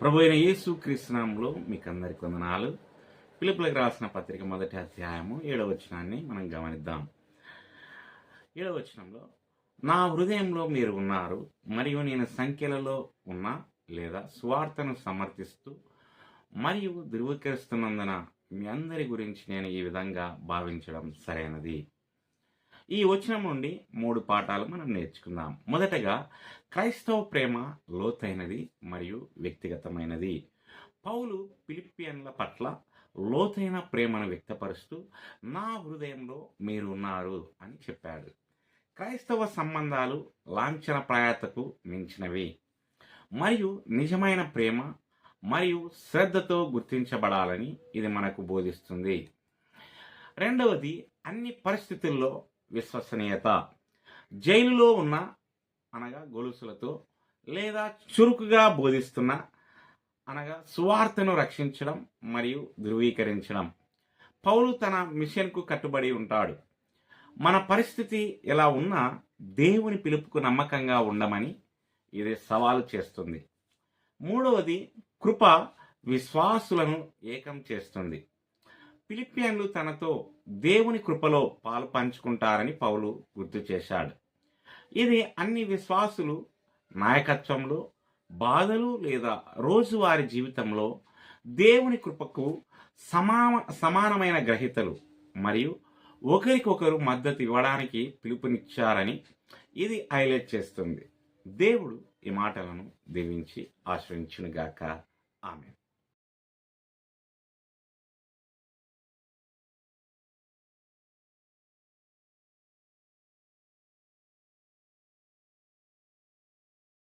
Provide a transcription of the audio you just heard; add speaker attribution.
Speaker 1: ప్రభు అయిన యేసు కృష్ణంలో మీకు అందరికి వందనాలు. పిలుపులకు రాసిన పత్రిక మొదటి అధ్యాయము ఏడవ వచనాన్ని మనం గమనిద్దాం. ఏడవ వచనంలో నా హృదయంలో మీరు ఉన్నారు మరియు నేను సంఖ్యలలో ఉన్నా లేదా స్వార్థను సమర్థిస్తూ మరియు ధృవీకరిస్తున్నందున మీ అందరి గురించి నేను ఈ విధంగా భావించడం సరైనది. ఈ వచనం నుండి మూడు పాఠాలు మనం నేర్చుకుందాం. మొదటగా క్రైస్తవ ప్రేమ లోతైనది మరియు వ్యక్తిగతమైనది. పౌలు ఫిలిప్పియన్ల పట్ల లోతైన ప్రేమను వ్యక్తపరుస్తూ నా హృదయంలో మీరు ఉన్నారు అని చెప్పాడు. క్రైస్తవ సంబంధాలు లాంఛన ప్రాయతకు మించినవి. మరియు నిజమైన ప్రేమ మరియు శ్రద్ధతో గుర్తించబడాలని ఇది మనకు బోధిస్తుంది. రెండవది అన్ని పరిస్థితుల్లో విశ్వసనీయత. జైలులో ఉన్న అనగా గొలుసులతో లేదా చురుకుగా బోధిస్తున్న అనగా సువార్తను రక్షించడం మరియు ధృవీకరించడం. పౌలు తన మిషన్కు కట్టుబడి ఉంటాడు. మన పరిస్థితి ఎలా ఉన్నా దేవుని పిలుపుకు నమ్మకంగా ఉండమని ఇది సవాలు చేస్తుంది. మూడవది కృప విశ్వాసులను ఏకం చేస్తుంది. ఫిలిపియన్లు తనతో దేవుని కృపలో పాలు పంచుకుంటారని పౌలు గుర్తు చేశాడు. ఇది అన్ని విశ్వాసులు నాయకత్వంలో బాధలు లేదా రోజువారి జీవితంలో దేవుని కృపకు సమా సమానమైన గ్రహీతలు మరియు ఒకరికొకరు మద్దతు ఇవ్వడానికి పిలుపునిచ్చారని ఇది హైలైట్ చేస్తుంది. దేవుడు ఈ మాటలను దీవించి ఆశ్రయించునుగాక. ఆమె